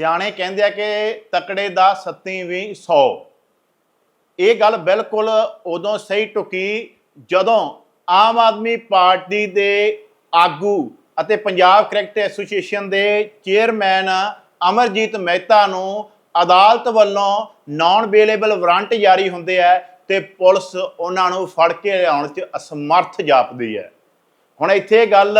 ਸਿਆਣੇ ਕਹਿੰਦੇ ਆ ਕਿ ਤਕੜੇ ਦਾ ਸੱਤੀ ਵੀ 100 ਇਹ ਗੱਲ ਬਿਲਕੁਲ ਉਦੋਂ ਸਹੀ ਟੁਕੀ ਜਦੋਂ ਆਮ ਆਦਮੀ ਪਾਰਟੀ ਦੇ ਆਗੂ ਅਤੇ ਪੰਜਾਬ ਕ੍ਰਿਕਟ ਐਸੋਸੀਏਸ਼ਨ ਦੇ ਚੇਅਰਮੈਨ ਅਮਰਜੀਤ ਮਹਿਤਾ ਨੂੰ ਅਦਾਲਤ ਵੱਲੋਂ ਨਾਨ ਅਵੇਲੇਬਲ ਵਾਰੰਟ ਜਾਰੀ ਹੁੰਦੇ ਆ ਤੇ ਪੁਲਿਸ ਉਹਨਾਂ ਨੂੰ ਫੜ ਕੇ ਲਿਆਉਣ 'ਚ ਅਸਮਰਥ ਜਾਪਦੀ ਹੈ। ਹੁਣ ਇੱਥੇ ਗੱਲ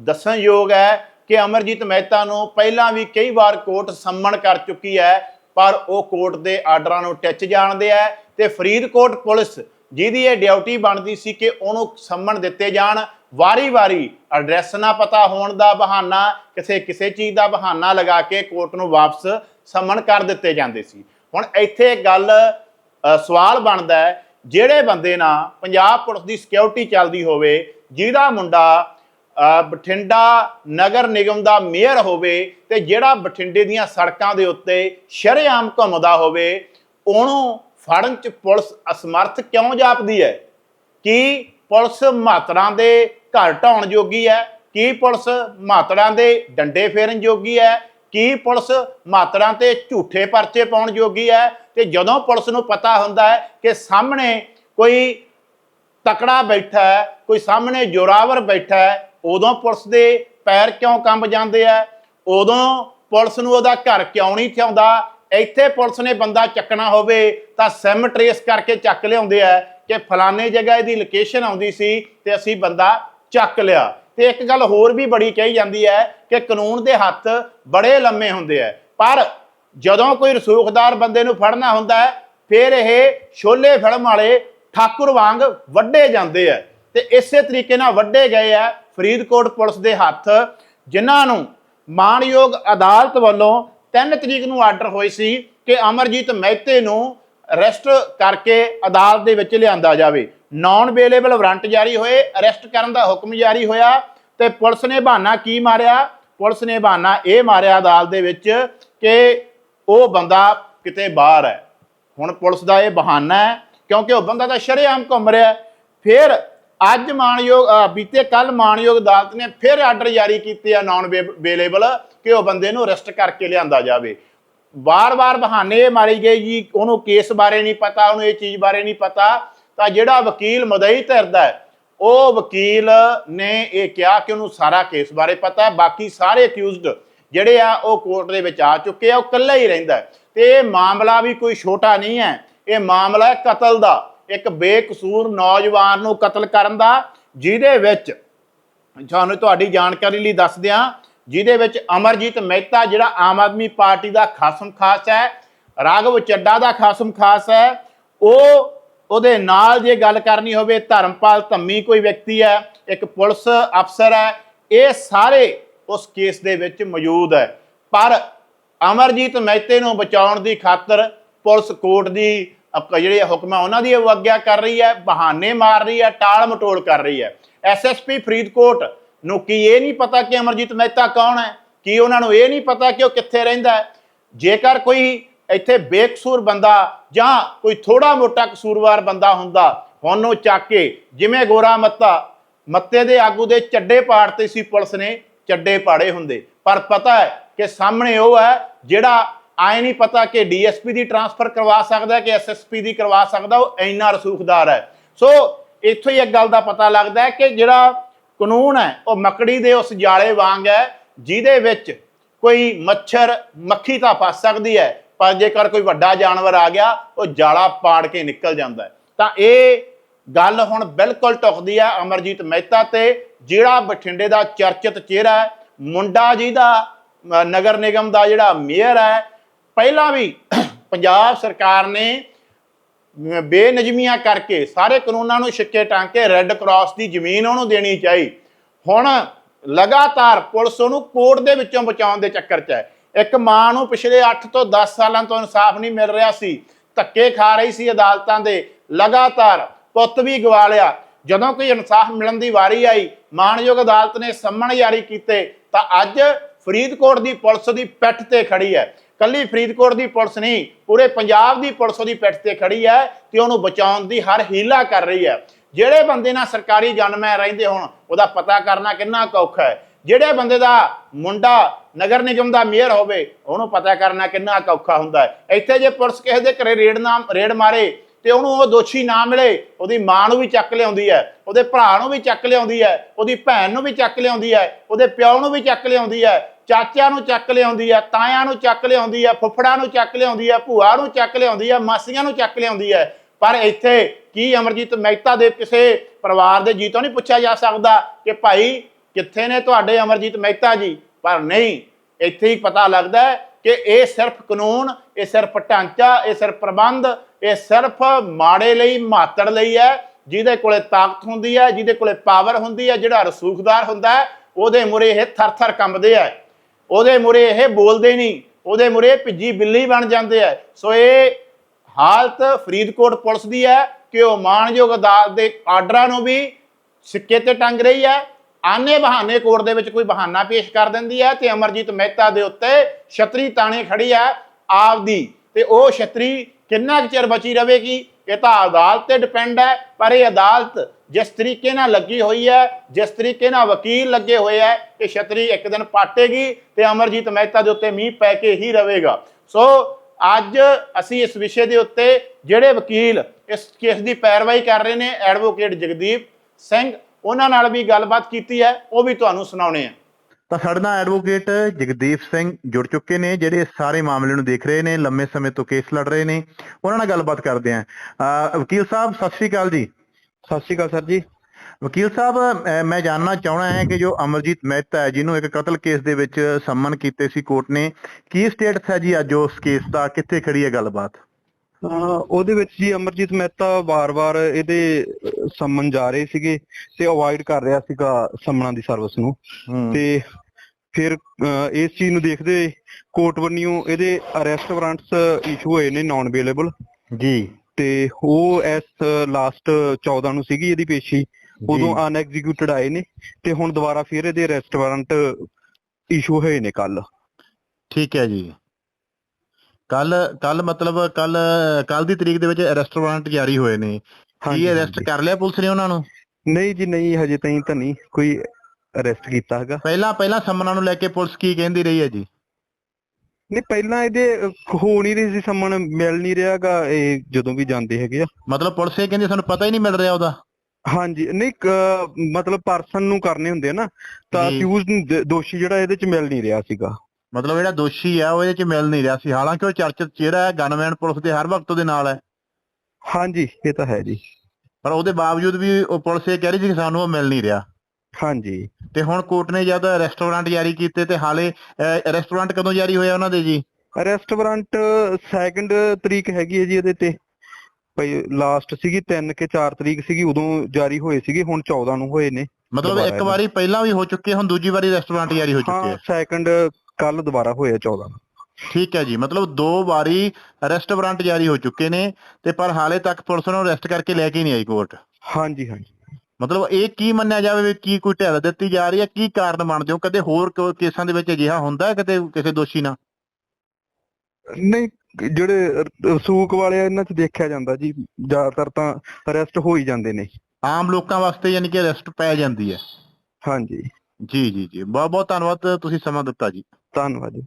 ਦੱਸਣਯੋਗ ਹੈ ਕਿ ਅਮਰਜੀਤ ਮਹਿਤਾ ਨੂੰ ਪਹਿਲਾਂ ਵੀ ਕਈ ਵਾਰ ਕੋਰਟ ਸੰਮਣ ਕਰ ਚੁੱਕੀ ਹੈ, ਪਰ ਉਹ ਕੋਰਟ ਦੇ ਆਰਡਰਾਂ ਨੂੰ ਟਿੱਚ ਜਾਣਦੇ ਆ ਤੇ ਫਰੀਦਕੋਟ ਪੁਲਿਸ ਜਿਹਦੀ ਇਹ ਡਿਊਟੀ ਬਣਦੀ ਸੀ ਕਿ ਉਹਨੂੰ ਸੰਮਣ ਦਿੱਤੇ ਜਾਣ, ਵਾਰੀ-ਵਾਰੀ ਐਡਰੈਸ ਨਾ ਪਤਾ ਹੋਣ ਦਾ ਬਹਾਨਾ, ਕਿਸੇ ਕਿਸੇ ਚੀਜ਼ ਦਾ ਬਹਾਨਾ ਲਗਾ ਕੇ ਕੋਰਟ ਨੂੰ ਵਾਪਸ ਸੰਮਣ ਕਰ ਦਿੱਤੇ ਜਾਂਦੇ ਸੀ। ਹੁਣ ਇੱਥੇ ਗੱਲ ਸਵਾਲ ਬਣਦਾ ਹੈ, ਜਿਹੜੇ ਬੰਦੇ ਨਾਲ ਪੰਜਾਬ ਪੁਲਿਸ ਦੀ ਸਿਕਿਉਰਿਟੀ ਚੱਲਦੀ ਹੋਵੇ, ਜਿਹਦਾ ਮੁੰਡਾ ਬਠਿੰਡਾ ਨਗਰ ਨਿਗਮ ਦਾ ਮੇਅਰ ਹੋਵੇ ਤੇ ਜਿਹੜਾ ਬਠਿੰਡੇ ਦੀਆਂ ਸੜਕਾਂ ਦੇ ਉੱਤੇ ਸ਼ਰੇਆਮ ਘੁੰਮਦਾ ਹੋਵੇ, ਉਹਨੂੰ ਫੜਨ ਚ ਪੁਲਿਸ ਅਸਮਰਥ ਕਿਉਂ ਜਾਪਦੀ ਹੈ? ਕੀ ਪੁਲਿਸ ਮਾਤਰਾਂ ਦੇ ਘਰ ਢਾਉਣ ਜੋਗੀ ਹੈ? ਕੀ ਪੁਲਿਸ ਮਾਤਰਾਂ ਦੇ ਡੰਡੇ ਫੇਰਨ ਜੋਗੀ ਹੈ? ਕੀ ਪੁਲਿਸ ਮਾਤਰਾਂ ਤੇ ਝੂਠੇ ਪਰਚੇ ਪਾਉਣ ਜੋਗੀ ਹੈ? ਤੇ ਜਦੋਂ ਪੁਲਿਸ ਨੂੰ ਪਤਾ ਹੁੰਦਾ ਹੈ ਕਿ ਸਾਹਮਣੇ ਕੋਈ ਤਕੜਾ ਬੈਠਾ ਹੈ, ਕੋਈ ਸਾਹਮਣੇ ਜੋਰਾਵਰ ਬੈਠਾ ਹੈ ਉਦੋਂ ਪੁਲਿਸ ਦੇ ਪੈਰ ਕਿਉਂ ਕੰਬ ਜਾਂਦੇ ਆ? ਉਦੋਂ ਪੁਲਿਸ ਨੂੰ ਉਹਦਾ ਘਰ ਕਿਉਂ ਨਹੀਂ ਥਿਆਉਂਦਾ? ਇੱਥੇ ਪੁਲਿਸ ਨੇ ਬੰਦਾ ਚੱਕਣਾ ਹੋਵੇ ਤਾਂ ਸਿਮ ਟਰੇਸ ਕਰਕੇ ਚੱਕ ਲਿਆਉਂਦੇ ਆ ਕਿ ਫਲਾਣੇ ਜਗ੍ਹਾ ਇਹਦੀ ਲੋਕੇਸ਼ਨ ਆਉਂਦੀ ਸੀ ਤੇ ਅਸੀਂ ਬੰਦਾ ਚੱਕ ਲਿਆ। ਤੇ ਇੱਕ ਗੱਲ ਹੋਰ ਵੀ ਬੜੀ ਕਹੀ ਜਾਂਦੀ ਹੈ ਕਿ ਕਾਨੂੰਨ ਦੇ ਹੱਥ ਬੜੇ ਲੰਮੇ ਹੁੰਦੇ ਆ। ਪਰ ਜਦੋਂ ਕੋਈ ਰਸੂਖਦਾਰ ਬੰਦੇ ਨੂੰ ਫੜਨਾ ਹੁੰਦਾ ਹੈ, ਫਿਰ ਇਹ ਛੋਲੇ ਫਿਲਮ ਵਾਲੇ ਠਾਕੁਰ ਵਾਂਗ ਵੱਡੇ ਜਾਂਦੇ ਆ। ਤੇ ਇਸੇ ਤਰੀਕੇ ਨਾਲ ਵੱਡੇ ਗਏ ਆ ਫਰੀਦਕੋਟ ਪੁਲਿਸ ਦੇ ਹੱਥ, ਜਿਨ੍ਹਾਂ ਨੂੰ ਮਾਣਯੋਗ ਅਦਾਲਤ ਵੱਲੋਂ 3 ਤਰੀਕ ਨੂੰ ਆਰਡਰ ਹੋਈ ਸੀ ਕਿ ਅਮਰਜੀਤ ਮਹਿਤੇ ਨੂੰ ਅਰੈਸਟ ਕਰਕੇ ਅਦਾਲਤ ਦੇ ਵਿੱਚ ਲਿਆਂਦਾ ਜਾਵੇ। ਨਾਨ ਅਵੇਲੇਬਲ ਵਾਰੰਟ ਜਾਰੀ ਹੋਏ, ਅਰੈਸਟ ਕਰਨ ਦਾ ਹੁਕਮ ਜਾਰੀ ਹੋਇਆ ਤੇ ਪੁਲਿਸ ਨੇ ਬਹਾਨਾ ਕੀ ਮਾਰਿਆ? ਪੁਲਿਸ ਨੇ ਬਹਾਨਾ ਇਹ ਮਾਰਿਆ ਅਦਾਲਤ ਦੇ ਵਿੱਚ ਕਿ ਉਹ ਬੰਦਾ ਕਿਤੇ ਬਾਹਰ ਹੈ। ਹੁਣ ਪੁਲਿਸ ਦਾ ਇਹ ਬਹਾਨਾ ਹੈ, ਕਿਉਂਕਿ ਉਹ ਬੰਦਾ ਤਾਂ ਸ਼ਰੇਆਮ ਘੁੰਮ ਰਿਹਾ ਫਿਰ ਅੱਜ ਮਾਨਯੋਗ ਬੀਤੇ ਕੱਲ ਮਾਨਯੋਗ ਅਦਾਲਤ ਨੇ ਫਿਰ ਆਰਡਰ ਜਾਰੀ ਕੀਤੇ ਆ ਨਾਨ ਅਵੇਲੇਬਲ ਕਿ ਉਹ ਬੰਦੇ ਨੂੰ ਅਰੈਸਟ ਕਰਕੇ ਲਿਆਂਦਾ ਜਾਵੇ। ਵਾਰ-ਵਾਰ ਬਹਾਨੇ ਇਹ ਮਾਰੀ ਗਏ ਜੀ, ਉਹਨੂੰ ਕੇਸ ਬਾਰੇ ਨਹੀਂ ਪਤਾ, ਉਹਨੂੰ ਇਹ ਚੀਜ਼ ਬਾਰੇ ਨਹੀਂ ਪਤਾ। ਤਾਂ ਜਿਹੜਾ ਵਕੀਲ ਮਦਈ ਧਿਰਦਾ ਉਹ ਵਕੀਲ ਨੇ ਇਹ ਕਿਹਾ ਕਿ ਉਹਨੂੰ ਸਾਰਾ ਕੇਸ ਬਾਰੇ ਪਤਾ ਹੈ ਬਾਕੀ ਸਾਰੇ ਅਕਿਊਜ਼ਡ ਜਿਹੜੇ ਆ, ਉਹ ਕੋਰਟ ਦੇ ਵਿੱਚ ਆ ਚੁੱਕੇ ਆ, ਉਹ ਇਕੱਲਾ ਹੀ ਰਹਿੰਦਾ ਹੈ। ਤੇ ਇਹ ਮਾਮਲਾ ਵੀ ਕੋਈ ਛੋਟਾ ਨਹੀਂ ਹੈ। ਇਹ ਮਾਮਲਾ ਹੈ ਕਤਲ ਦਾ। ਇੱਕ ਬੇਕਸੂਰ ਨੌਜਵਾਨ ਨੂੰ ਕਤਲ ਕਰਨ ਦਾ, ਜਿਹਦੇ ਵਿੱਚ ਤੁਹਾਨੂੰ ਤੁਹਾਡੀ ਜਾਣਕਾਰੀ ਲਈ ਦੱਸ ਦਿਆਂ ਜਿਹਦੇ ਵਿੱਚ ਅਮਰਜੀਤ ਮਹਿਤਾ, ਜਿਹੜਾ ਆਮ ਆਦਮੀ ਪਾਰਟੀ ਦਾ ਖਾਸਮ ਖਾਸ ਹੈ, ਰਾਘਵ ਚੱਡਾ ਦਾ ਖਾਸਮ ਖਾਸ ਹੈ, ਉਹ ਉਹਦੇ ਨਾਲ ਜੇ ਗੱਲ ਕਰਨੀ ਹੋਵੇ, ਧਰਮਪਾਲ ਧੰਮੀ ਕੋਈ ਵਿਅਕਤੀ ਹੈ, ਇੱਕ ਪੁਲਿਸ ਅਫਸਰ ਹੈ, ਇਹ ਸਾਰੇ ਉਸ ਕੇਸ ਦੇ ਵਿੱਚ ਮੌਜੂਦ ਹੈ। ਪਰ ਅਮਰਜੀਤ ਮਹਿਤੇ ਨੂੰ ਬਚਾਉਣ ਦੀ ਖਾਤਰ ਪੁਲਿਸ ਕੋਰਟ ਦੀ ਅਪ- ਜਿਹੜੇ ਹੁਕਮ ਆ ਉਹਨਾਂ ਦੀ ਉਹ ਆਗਿਆ ਕਰ ਰਹੀ ਹੈ, ਬਹਾਨੇ ਮਾਰ ਰਹੀ ਹੈ, ਟਾਲ ਮਟੋਲ ਕਰ ਰਹੀ ਹੈ। ਐਸਐਸਪੀ ਫਰੀਦਕੋਟ ਨੂੰ ਕੀ ਇਹ ਨਹੀਂ ਪਤਾ ਕਿ ਅਮਰਜੀਤ ਮਹਿਤਾ ਕੌਣ ਹੈ? ਕੀ ਉਹਨਾਂ ਨੂੰ ਇਹ ਨਹੀਂ ਪਤਾ ਕਿ ਉਹ ਕਿੱਥੇ ਰਹਿੰਦਾ ਹੈ? ਜੇਕਰ ਕੋਈ ਇੱਥੇ ਬੇਕਸੂਰ ਬੰਦਾ ਜਾਂ ਕੋਈ ਥੋੜਾ ਮੋਟਾ ਕਸੂਰਵਾਰ ਬੰਦਾ ਹੁੰਦਾ, ਹੁਣ ਉਹ ਚੱਕ ਕੇ ਜਿਵੇਂ ਗੋਰਾ ਮੱਤਾ, ਮੱਤੇ ਦੇ ਆਗੂ ਦੇ ਚੱਡੇ ਪਾੜ 'ਤੇ ਸੀ ਪੁਲਿਸ ਨੇ, ਚੱਡੇ ਪਾੜੇ ਹੁੰਦੇ। ਪਰ ਪਤਾ ਹੈ ਕਿ ਸਾਹਮਣੇ ਉਹ ਹੈ ਜਿਹੜਾ ਆਏ ਨਹੀਂ ਪਤਾ ਕਿ ਡੀਐਸਪੀ ਦੀ ਟਰਾਂਸਫਰ ਕਰਵਾ ਸਕਦਾ ਹੈ ਕਿ ਐਸਐਸਪੀ ਦੀ ਕਰਵਾ ਸਕਦਾ, ਉਹ ਇੰਨਾ ਰਸੂਖਦਾਰ ਹੈ। ਸੋ, ਇੱਥੋਂ ਹੀ ਇੱਕ ਗੱਲ ਦਾ ਪਤਾ ਲੱਗਦਾ ਹੈ ਕਿ ਜਿਹੜਾ ਕਾਨੂੰਨ ਹੈ, ਉਹ ਮੱਕੜੀ ਦੇ ਉਸ ਜਾਲੇ ਵਾਂਗ ਹੈ, ਜਿਹਦੇ ਵਿੱਚ ਕੋਈ ਮੱਛਰ ਮੱਖੀ ਤਾਂ ਫਸ ਸਕਦੀ ਹੈ, ਪਰ ਜੇਕਰ ਕੋਈ ਵੱਡਾ ਜਾਨਵਰ ਆ ਗਿਆ, ਉਹ ਜਾਲਾ ਪਾੜ ਕੇ ਨਿਕਲ ਜਾਂਦਾ ਤਾਂ ਇਹ ਗੱਲ ਹੁਣ ਬਿਲਕੁਲ ਟੁਕਦੀ ਹੈ ਅਮਰਜੀਤ ਮਹਿਤਾ ਤੇ, ਜਿਹੜਾ ਬਠਿੰਡੇ ਦਾ ਚਰਚਿਤ ਚਿਹਰਾ ਹੈ। ਮੁੰਡਾ ਜਿਹਦਾ ਨਗਰ ਨਿਗਮ ਦਾ ਜਿਹੜਾ ਮੇਅਰ ਹੈ ਪਹਿਲਾਂ ਵੀ ਪੰਜਾਬ ਸਰਕਾਰ ਨੇ ਬੇਨਜ਼ਮੀਆਂ ਕਰਕੇ ਸਾਰੇ ਕਾਨੂੰਨਾਂ ਨੂੰ ਛਿੱਕੇ ਟਾਂਗ ਕੇ ਰੈੱਡ ਕਰਾਸ ਦੀ ਜ਼ਮੀਨ ਉਹਨੂੰ ਦੇਣੀ ਚਾਹੀ। ਹੁਣ ਲਗਾਤਾਰ ਪੁਲਿਸ ਉਹਨੂੰ ਕੋਰਟ ਦੇ ਵਿੱਚੋਂ ਬਚਾਉਣ ਦੇ ਚੱਕਰ 'ਚ ਹੈ। ਇੱਕ ਮਾਂ ਨੂੰ ਪਿਛਲੇ 8 ਤੋਂ 10 ਸਾਲਾਂ ਤੋਂ ਇਨਸਾਫ ਨਹੀਂ ਮਿਲ ਰਿਹਾ ਸੀ, ਧੱਕੇ ਖਾ ਰਹੀ ਸੀ ਅਦਾਲਤਾਂ ਦੇ, ਲਗਾਤਾਰ ਪੁੱਤ ਵੀ ਗਵਾ ਲਿਆ ਜਦੋਂ ਕੋਈ ਇਨਸਾਫ ਮਿਲਣ ਦੀ ਵਾਰੀ ਆਈ ਮਾਨਯੋਗ ਅਦਾਲਤ ਨੇ ਸੰਮਣ ਜਾਰੀ ਕੀਤੇ, ਤਾਂ ਅੱਜ ਫਰੀਦਕੋਟ ਦੀ ਪੁਲਿਸ ਦੀ ਪਿੱਠ ਤੇ ਖੜੀ ਹੈ। ਕੱਲੀ ਫਰੀਦਕੋਟ ਦੀ ਪੁਲਿਸ ਨਹੀਂ, ਪੂਰੇ ਪੰਜਾਬ ਦੀ ਪੁਲਿਸ ਉਹਦੀ ਪਿੱਠ ਤੇ ਖੜੀ ਹੈ ਤੇ ਉਹਨੂੰ ਬਚਾਉਣ ਦੀ ਹਰ ਹੀਲਾ ਕਰ ਰਹੀ ਹੈ। ਜਿਹੜੇ ਬੰਦੇ ਨਾਲ ਸਰਕਾਰੀ ਜਨਮੈ ਰਹਿੰਦੇ ਹੋਣ, ਉਹਦਾ ਪਤਾ ਕਰਨਾ ਕਿੰਨਾ ਕੁ ਔਖਾ ਹੈ। ਜਿਹੜੇ ਬੰਦੇ ਦਾ ਮੁੰਡਾ ਨਗਰ ਨਿਗਮ ਦਾ ਮੇਅਰ ਹੋਵੇ, ਉਹਨੂੰ ਪਤਾ ਕਰਨਾ ਕਿੰਨਾ ਕੁ ਔਖਾ ਹੁੰਦਾ ਹੈ। ਇੱਥੇ ਜੇ ਪੁਲਿਸ ਕਿਸੇ ਦੇ ਘਰੇ ਰੇਡ ਨਾ ਰੇਡ ਮਾਰੇ ਤੇ ਉਹਨੂੰ ਉਹ ਦੋਸ਼ੀ ਨਾ ਮਿਲੇ, ਉਹਦੀ ਮਾਂ ਨੂੰ ਵੀ ਚੱਕ ਲਿਆਉਂਦੀ ਹੈ, ਉਹਦੇ ਭਰਾ ਨੂੰ ਵੀ ਚੱਕ ਲਿਆਉਂਦੀ ਹੈ, ਉਹਦੀ ਭੈਣ ਨੂੰ ਵੀ ਚੱਕ ਲਿਆਉਂਦੀ ਹੈ, ਉਹਦੇ ਪਿਓ ਨੂੰ ਵੀ ਚੱਕ ਲਿਆਉਂਦੀ ਹੈ ਚਾਚਿਆਂ ਨੂੰ ਚੱਕ ਲਿਆਉਂਦੀ ਹੈ ਤਾਇਆਂ ਨੂੰ ਚੱਕ ਲਿਆਉਂਦੀ ਹੈ ਫੁੱਫੜਾਂ ਨੂੰ ਚੱਕ ਲਿਆਉਂਦੀ ਹੈ ਭੂਆ ਨੂੰ ਚੱਕ ਲਿਆਉਂਦੀ ਹੈ ਮਾਸੀਆਂ ਨੂੰ ਚੱਕ ਲਿਆਉਂਦੀ ਹੈ ਪਰ ਇੱਥੇ ਕੀ ਅਮਰਜੀਤ ਮਹਿਤਾ ਦੇ ਕਿਸੇ ਪਰਿਵਾਰ ਦੇ ਜੀ ਤੋਂ ਨਹੀਂ ਪੁੱਛਿਆ ਜਾ ਸਕਦਾ ਕਿ ਭਾਈ ਕਿੱਥੇ ਨੇ ਤੁਹਾਡੇ ਅਮਰਜੀਤ ਮਹਿਤਾ ਜੀ? ਪਰ ਨਹੀਂ, ਇੱਥੇ ਹੀ ਪਤਾ ਲੱਗਦਾ ਕਿ ਇਹ ਸਿਰਫ ਕਾਨੂੰਨ, ਇਹ ਸਿਰਫ ਢਾਂਚਾ, ਇਹ ਸਿਰਫ ਪ੍ਰਬੰਧ, ਇਹ ਸਿਰਫ ਮਾੜੇ ਲਈ, ਮਾਤੜ ਲਈ ਹੈ। ਜਿਹਦੇ ਕੋਲੇ ਤਾਕਤ ਹੁੰਦੀ ਹੈ, ਜਿਹਦੇ ਕੋਲੇ ਪਾਵਰ ਹੁੰਦੀ ਹੈ, ਜਿਹੜਾ ਰਸੂਖਦਾਰ ਹੁੰਦਾ ਉਹਦੇ ਮੁਰੇ ਇਹ ਥਰ-ਥਰ ਕੰਬਦੇ ਆ। ਉਹਦੇ ਮੁਰੇ ਇਹ ਬੋਲਦੇ ਨਹੀਂ, ਉਹਦੇ ਮੁਰੇ ਭਿੱਜੀ ਬਿੱਲੀ ਬਣ ਜਾਂਦੇ ਆ। ਸੋ ਇਹ ਹਾਲਤ ਫਰੀਦਕੋਟ ਪੁਲਿਸ ਦੀ ਹੈ ਕਿ ਉਹ ਮਾਣਯੋਗ ਅਦਾਲਤ ਦੇ ਆਰਡਰਾਂ ਨੂੰ ਵੀ ਸਿੱਕੇ ਤੇ ਟੰਗ ਰਹੀ ਹੈ। ਆਨੇ ਬਹਾਨੇ ਕੋਰਟ ਦੇ ਵਿੱਚ ਕੋਈ ਬਹਾਨਾ ਪੇਸ਼ ਕਰ ਦਿੰਦੀ ਹੈ ਤੇ ਅਮਰਜੀਤ ਮਹਿਤਾ ਦੇ ਉੱਤੇ ਛਤਰੀ ਤਾਣੇ ਖੜੀ ਹੈ ਆਪਦੀ। ਤੇ ਉਹ ਛਤਰੀ ਕਿੰਨਾ ਕੁ ਚਿਰ ਬਚੀ ਰਹੇਗੀ? ਇਹ ਤਾਂ ਅਦਾਲਤ ਤੇ ਡਿਪੈਂਡ ਹੈ, ਪਰ ਇਹ ਅਦਾਲਤ ਜਿਸ ਤਰੀਕੇ ਨਾਲ ਲੱਗੀ ਹੋਈ ਹੈ, ਜਿਸ ਤਰੀਕੇ ਨਾਲ ਵਕੀਲ ਲੱਗੇ ਹੋਏ ਹੈ, ਇਹ ਛਤਰੀ ਇੱਕ ਦਿਨ ਪਾਟੇਗੀ ਤੇ ਅਮਰਜੀਤ ਮਹਿਤਾ ਦੇ ਉੱਤੇ ਮੀਂਹ ਪੈ ਕੇ ਹੀ ਰਹੇਗਾ ਸੋ ਅੱਜ ਅਸੀਂ ਇਸ ਵਿਸ਼ੇ ਦੇ ਉੱਤੇ ਜਿਹੜੇ ਵਕੀਲ ਇਸ ਕੇਸ ਦੀ ਪੈਰਵਾਈ ਕਰ ਰਹੇ ਨੇ ਐਡਵੋਕੇਟ ਜਗਦੀਪ ਸਿੰਘ, ਉਹਨਾਂ ਨਾਲ ਵੀ ਗੱਲਬਾਤ ਕੀਤੀ ਹੈ, ਉਹ ਵੀ ਤੁਹਾਨੂੰ ਸੁਣਾਉਣੇ ਆ। ਤਾਂ ਸਾਡੇ ਨਾਲ ਐਡਵੋਕੇਟ ਜਗਦੀਪ ਸਿੰਘ ਜੁੜ ਚੁੱਕੇ ਨੇ ਜਿਹੜੇ ਇਸ ਸਾਰੇ ਮਾਮਲੇ ਨੂੰ ਦੇਖ ਰਹੇ ਨੇ ਲੰਮੇ ਸਮੇਂ ਤੋਂ ਕੇਸ ਲੜ ਰਹੇ ਨੇ। ਉਹਨਾਂ ਨਾਲ ਗੱਲਬਾਤ ਕਰਦੇ ਆਂ ਵਕੀਲ ਸਾਹਿਬ ਸਤਿ ਸ਼੍ਰੀ ਅਕਾਲ ਜੀ। ਸਤਿ ਸ਼੍ਰੀ ਅਕਾਲ ਸਰ ਜੀ। ਵਕੀਲ ਸਾਹਿਬ ਮੈਂ ਜਾਨਣਾ ਚਾਹਣਾ ਹੈ ਕਿ ਜੋ ਅਮਰਜੀਤ ਮਹਿਤਾ ਹੈ ਜਿਹਨੂੰ ਇੱਕ ਕਤਲ ਕੇਸ ਦੇ ਵਿੱਚ ਸੰਮਨ ਕੀਤੇ ਸੀ ਕੋਰਟ ਨੇ ਕੀ ਸਟੇਟਸ ਹੈ ਜੀ ਅੱਜ ਉਸ ਕੇਸ ਦਾ? ਕਿੱਥੇ ਖੜੀ ਹੈ ਗੱਲਬਾਤ? ਉਹਦੇ ਵਿੱਚ ਜੀ ਅਮਰਜੀਤ ਮਹਿਤਾ ਵਾਰ-ਵਾਰ ਇਹਦੇ ਸੰਮਨ ਜਾ ਰਹੇ ਸੀਗੇ ਤੇ ਅਵੋਇਡ ਕਰ ਰਿਹਾ ਸੀਗਾ ਸੰਮਨਾਂ ਦੀ ਸਰਵਿਸ ਨੂੰ। ਤੇ ਫਿਰ ਇਸ ਚੀਜ਼ ਨੂੰ ਦੇਖਦੇ ਹੋਏ ਕੋਰਟ ਵੱਲੋਂ ਇਹਦੇ ਅਰੈਸਟ ਵਾਰੰਟਸ ਇਸ਼ੂ ਹੋਏ ਨੇ ਨਾਨ ਅਵੇਲੇਬਲ ਜੀ। ਤੇ ਉਹ ਇਸ ਲਾਸਟ 14 ਨੂੰ ਸੀਗੀ ਇਹਦੀ ਪੇਸ਼ੀ ਉਦੋਂ ਅਨਐਗਜ਼ੀਕਿਊਟਡ ਆਏ ਨੇ ਤੇ ਹੁਣ ਦੁਬਾਰਾ ਫਿਰ ਇਹਦੇ ਅਰੈਸਟ ਵਾਰੰਟ ਇਸ਼ੂ ਹੋਏ ਨੇ ਕੱਲ ਠੀਕ ਹੈ ਜੀ। ਕੱਲ ਕੱਲ ਮਤਲਬ ਕੱਲ ਕੱਲ ਦੀ ਤਰੀਕ ਦੇ ਵਿੱਚ ਅਰੈਸਟ ਵਾਰੰਟ ਜਾਰੀ ਹੋਏ ਨੇ। ਕੀ ਅਰੈਸਟ ਕਰ ਲਿਆ ਪੁਲਿਸ ਨੇ ਉਹਨਾਂ ਨੂੰ? ਨਹੀਂ ਜੀ ਨਹੀਂ ਹਜੇ ਤਾਈਂ ਤਾਂ ਨਹੀਂ। ਕੋਈ ਅਰੈਸਟ ਕੀਤਾ ਹੈਗਾ। ਪਹਿਲਾਂ ਪਹਿਲਾਂ ਸੰਮਨਾਂ ਨੂੰ ਲੈ ਕੇ ਪੁਲਿਸ ਕੀ ਕਹਿੰਦੀ ਰਹੀ ਹੈ ਜੀ? ਨਹੀਂ ਪਹਿਲਾਂ ਇਹਦੇ ਹੋ ਨਹੀਂ ਰਹੀ ਸੀ ਸੰਮਣ ਮਿਲ ਨਹੀਂ ਰਿਹਾਗਾ ਇਹ ਜਦੋਂ ਵੀ ਜਾਂਦੇ ਹੈਗੇ ਆ। ਮਤਲਬ ਪੁਲਿਸ ਇਹ ਕਹਿੰਦੀ ਸਾਨੂੰ ਪਤਾ ਹੀ ਨਹੀਂ ਮਿਲ ਰਿਹਾ ਉਹਦਾ। ਹਾਂਜੀ ਨਹੀਂ ਕ- ਮਤਲਬ ਪਰਸਨ ਨੂੰ ਕਰਨੇ ਹੁੰਦੇ ਆ ਨਾ ਤਾਂ ਜੀ। ਅਕਿਊਜ਼ਡ ਦੋਸ਼ੀ ਜਿਹੜਾ ਇਹਦੇ ਚ ਮਿਲ ਨਹੀਂ ਰਿਹਾ ਸੀਗਾ। ਮਤਲਬ ਜਿਹੜਾ ਦੋਸ਼ੀ ਆ ਉਹ ਇਹਦੇ ਚ ਮਿਲ ਨਹੀਂ ਰਿਹਾ ਸੀ। ਹਾਲਾਂਕਿ ਉਹ ਚਰਚਿਤ ਚਿਹਰਾ ਹੈ ਗਨਮੈਨ ਪੁਲਿਸ ਦੇ ਹਰ ਵਕਤ ਉਹਦੇ ਨਾਲ ਹੈ। ਹਾਂਜੀ ਇਹ ਤਾਂ ਹੈ ਜੀ। ਪਰ ਉਹਦੇ ਬਾਵਜੂਦ ਵੀ ਉਹ ਪੁਲਿਸ ਇਹ ਕਹਿ ਰਹੀ ਸੀ ਕਿ ਸਾਨੂੰ ਉਹ ਮਿਲ ਨਹੀਂ ਰਿਹਾ। ਹਾਂਜੀ। ਤੇ ਹੁਣ ਕੋਰਟ ਨੇ ਜਦ ਰੈਸਟੋਰੈਂਟ ਜਾਰੀ ਕੀਤੇ ਤੇ ਹਾਲੇ ਰੈਸਟੋਰੈਂਟ ਕਦੋਂ ਜਾਰੀ ਹੋਇਆ ਉਹਨਾਂ ਦੇ ਜੀ? ਅਰੈਸਟ ਵਾਰੰਟ ਸੈਕੰਡ ਤਰੀਕ ਹੈਗੀ ਹੈ ਜੀ ਇਹਦੇ ਤੇ। ਭਈ ਲਾਸਟ ਸੀਗੀ 3 ਕੇ 4 ਤਰੀਕ ਸੀਗੀ ਉਦੋਂ ਜਾਰੀ ਹੋਏ ਸੀਗੇ ਹੁਣ 14 ਨੂੰ ਹੋਏ ਨੇ। ਮਤਲਬ ਇੱਕ। ਵਾਰੀ ਪਹਿਲਾਂ ਵੀ ਹੋ ਚੁੱਕੇ ਹੁਣ ਦੂਜੀ ਵਾਰੀ ਰੈਸਟੋਰੈਂਟ ਜਾਰੀ ਹੋ ਚੁੱਕੇ ਹਾਂ ਸੈਕੰਡ ਕੱਲ ਦੁਬਾਰਾ ਹੋਇਆ 14 ਨੂੰ। ਠੀਕ ਹੈ ਜੀ ਮਤਲਬ ਦੋ ਵਾਰੀ ਵਾਰੰਟ ਜਾਰੀ ਹੋ ਚੁੱਕੇ ਨੇ ਤੇ ਪਰ ਹਾਲੇ ਤੱਕ ਪੁਲਿਸ ਨੂੰ ਅਰੈਸਟ ਕਰਕੇ ਲੈ ਕੇ ਨਹੀਂ ਆਈ ਕੋਰਟ ਹਾਂਜੀ ਹਾਂਜੀ। ਮਤਲਬ ਇਹ ਕੀ ਮੰਨਿਆ ਜਾਵੇ ਵੀ ਕੀ ਕੋਈ ਢਿੱਲ ਦਿੱਤੀ ਜਾ ਰਹੀ ਹੈ ਕੀ ਕਾਰਨ ਮੰਨਦੇ ਹੋ ਕਦੇ ਹੋਰ ਕੋ- ਕੇਸਾਂ ਦੇ ਵਿੱਚ ਅਜਿਹਾ ਹੁੰਦਾ ਹੈ ਕਿਤੇ ਕਿਸੇ ਦੋਸ਼ੀ ਨਾਲ? ਨਹੀਂ ਜਿਹੜੇ ਰ- ਰਸੂਕ ਵਾਲੇ ਆ ਇਹਨਾਂ 'ਚ ਦੇਖਿਆ ਜਾਂਦਾ ਜੀ। ਜ਼ਿਆਦਾਤਰ ਤਾਂ ਅਰੈਸਟ ਹੋ ਹੀ ਜਾਂਦੇ ਨੇ। ਆਮ ਲੋਕਾਂ ਵਾਸਤੇ ਯਾਨੀ ਕਿ ਅਰੈਸਟ ਪੈ ਜਾਂਦੀ ਹੈ। ਹਾਂਜੀ। ਜੀ ਜੀ ਜੀ। ਬਹੁਤ ਬਹੁਤ ਧੰਨਵਾਦ ਤੁਸੀਂ ਸਮਾਂ ਦਿੱਤਾ ਜੀ। ਧੰਨਵਾਦ ਜੀ।